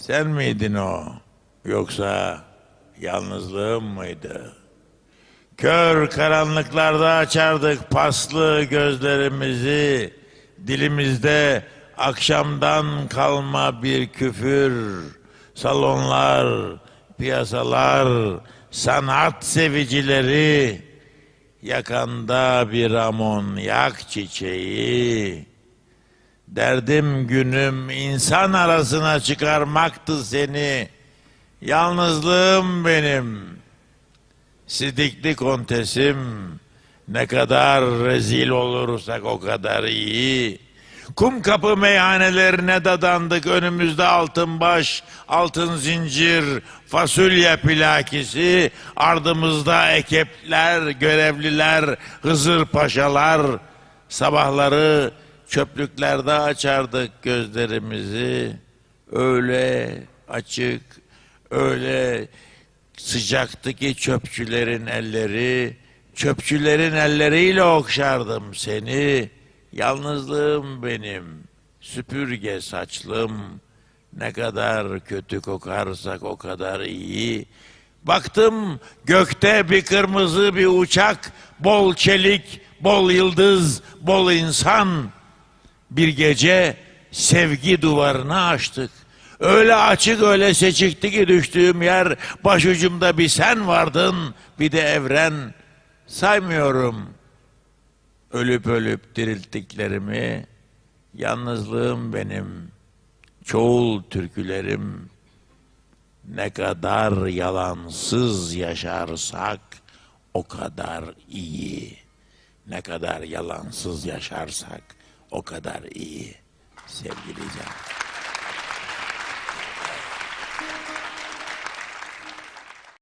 Sen miydin o? Yoksa yalnızlığım mıydı? Kör karanlıklarda açardık paslı gözlerimizi. Dilimizde akşamdan kalma bir küfür. Salonlar, piyasalar, sanat sevicileri. Yakanda bir amonyak çiçeği. Derdim günüm insan arasına çıkarmaktı seni. Yalnızlığım benim. Sidikli kontesim. Ne kadar rezil olursak o kadar iyi. Kum kapı meyhanelerine dadandık önümüzde altın baş, altın zincir, fasulye plakisi, ardımızda ekepler, görevliler, Hızır paşalar. Sabahları çöplüklerde açardık gözlerimizi. Öyle açık, öyle sıcaktı ki çöpçülerin elleri, çöpçülerin elleriyle okşardım seni. Yalnızlığım benim, süpürge saçlım, ne kadar kötü kokarsak o kadar iyi. Baktım gökte bir kırmızı bir uçak, bol çelik, bol yıldız, bol insan. Bir gece sevgi duvarını açtık. Öyle açık öyle seçikti ki düştüğüm yer başucumda bir sen vardın bir de evren saymıyorum. Ölüp ölüp dirilttiklerimi yalnızlığım benim çoğul türkülerim ne kadar yalansız yaşarsak o kadar iyi. Ne kadar yalansız yaşarsak o kadar iyi sevgili Can.